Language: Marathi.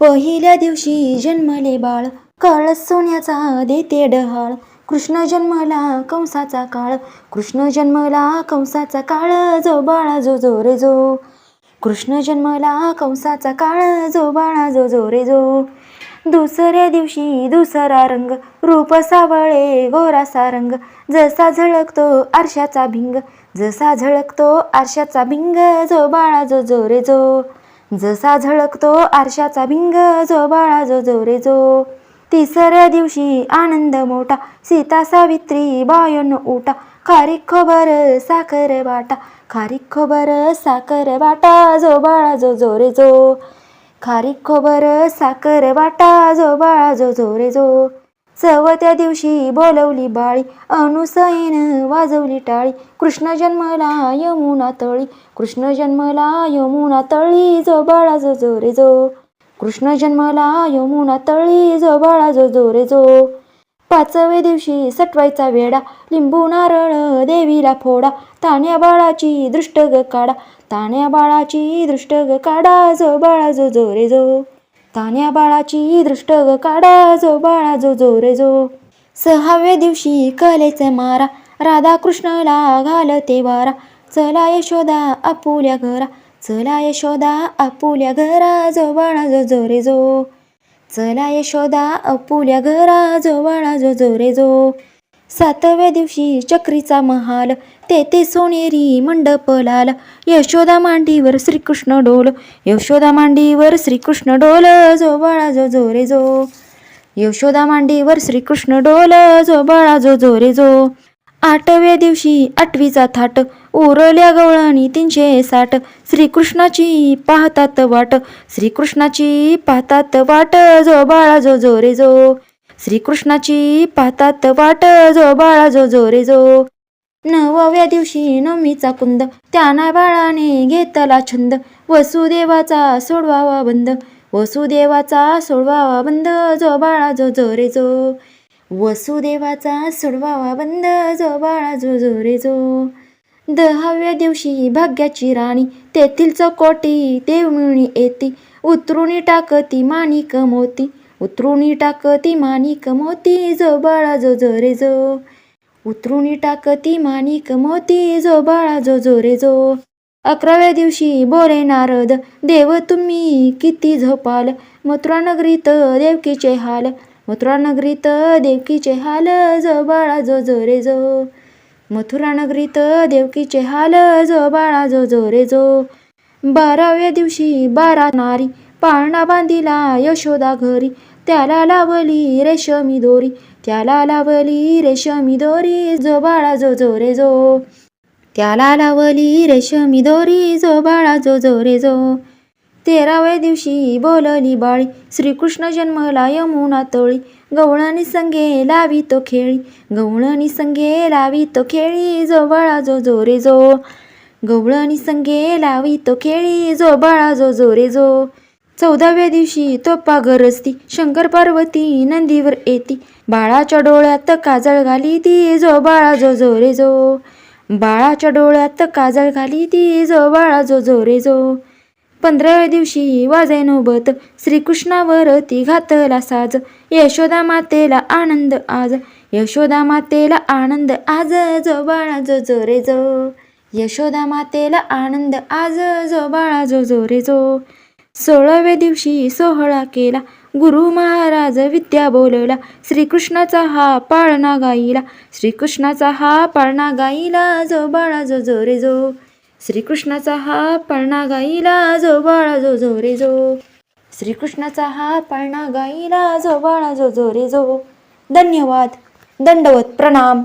पहिल्या दिवशी जन्मले बाळ. काळ सोन्याचा देते डहाळ. कृष्ण जन्मला कंसाचा काळ. कृष्ण जन्मला कंसाचा काळ. जो बाळा जो जो रे जो. कृष्ण जन्मला कंसाचा काळ. जो बाळा जो जो रे जो. दुसऱ्या दिवशी दुसरा रंग. रूप सावळे गोरासा रंग. जसा झळकतो आरशाचा भिंग. जसा झळकतो आरशाचा भिंग. जो बाळा जो जो रे जो. जसा झळकतो आरशाचा भिंग जो बाळा जो जो रे जो तिसऱ्या दिवशी आनंद मोठा. सीता सावित्री बायन ओटा खारीक खोबर साखर वाटा. खारीक खोबर साखर वाटा जो बाळा जो जो रे जो. खारीक खोबर साखर वाटा जो बाळा जो जो रे जो. चवत्या दिवशी बोलवली बाळी अनुसयेन वाजवली टाळी. कृष्ण जन्मला यमुना तळी कृष्ण जन्मला यमुना तळी जो बाळा जो जो रे जो. कृष्ण जन्मला यमुना तळी जो बाळा जो जो रे जो. पाचव्या दिवशी सटवायचा वेडा लिंबू नारळ देवीला फोडा. ताण्या बाळाची दृष्ट ग काढा ताण्या बाळाची दृष्ट ग काढा जो बाळा जो जो रे जो. तान्या बाळाची दृष्ट ग काढा जो बाळा जो जो रे जो. सहाव्या दिवशी कलेचे मारा राधा कृष्णाला घालते वारा. चला यशोदा आपुल्या घरा चला यशोदा आपुल्या घरा जो बाळा जो जो रे जो. चला यशोदा आपुल्या घरा जो बाळा जो जो रे जो. सातव्या दिवशी चक्रीचा महाल तेथे सोनेरी मंडप लाल यशोदा मांडीवर श्रीकृष्ण डोल यशोदा मांडीवर श्रीकृष्ण डोल जो बाळा जो जो रे जो. यशोदा मांडीवर श्रीकृष्ण डोल जो बाळा जो जो रे जो. आठव्या दिवशी आठवीचा थाट उरल्या गवळणी तीनशे साठ. श्रीकृष्णाची पाहतात वाट श्रीकृष्णाची पाहतात वाट जो बाळा जो जो रे जो. श्रीकृष्णाची पाहतात वाट जो बाळा जो जो रे जो. नवव्या दिवशी नवमीचा कुंद त्याना बाळाने घेतला छंद. वसुदेवाचा सोडवावा बंद वसुदेवाचा सोडवावा बंद जो बाळा जो जो रे जो. वसुदेवाचा सोडवावा बंद जो बाळा जो जो रे जो. दहाव्या दिवशी भाग्याची राणी तेथील चकोटी देव मिळणी येती. उतरुणी टाकती माणिक मोती. उतरुणी टाकती माणिक मोती जो बाळा जो जो रे जो. उतरुणी टाकती माणिक मोती जो बाळा जो जो रे जो. अकराव्या दिवशी बोले नारद देव तुम्ही किती झोपाल? मथुरा नगरीत देवकीचे हाल. मथुरा नगरीत देवकीचे हाल जो बाळा जो जो रे जो. मथुरा नगरीत देवकीचे हाल जो बाळा जो जो रे जो. बाराव्या दिवशी बारा नारी पाळणा बांधिला यशोदा घरी. त्याला लावली रेशमी दोरी. त्याला लावली रेशमी दोरी जो बाळा जो जो रे जो. त्याला लावली रेशमी दोरी जो बाळा जो जो रे जो. तेराव्या दिवशी बोलली बाळी श्रीकृष्ण जन्मला यमुना तळी. गवळणी संगे लावी तो खेळी. गवळणी संगे लावी तो खेळी जो बाळा जो जो रे जो. गवळणी संगे लावी तो खेळी जो बाळा जो जो रे जो. चौदाव्या दिवशी तोपा असती शंकर पार्वती नंदीवर येती. बाळाच्या डोळ्यात काजळ घाली ती जो बाळा जो जो रे जो. बाळाच्या डोळ्यात काजळ घाली ती जो बाळा जो जो रे जो. पंधराव्या दिवशी वाजे नोबत श्रीकृष्णावर ती घातला साज. यशोदा मातेला आनंद आज यशोदा मातेला आनंद आज जो बाळा जो जो रे जो. यशोदा मातेला आनंद आज जो बाळा जो जो रे जो. सोळाव्या दिवशी सोहळा केला. गुरु महाराज विद्या बोलवला. श्रीकृष्णाचा हा पाळणा गाईला श्रीकृष्णाचा हा पाळणा गाईला जो बाळा जो जो रे जो. श्रीकृष्णाचा हा पाळणा गाईला जो बाळा जो जो रे जो. श्रीकृष्णाचा हा पाळणा गाईला जो बाळा जो जो रे जो. धन्यवाद. दंडवत प्रणाम.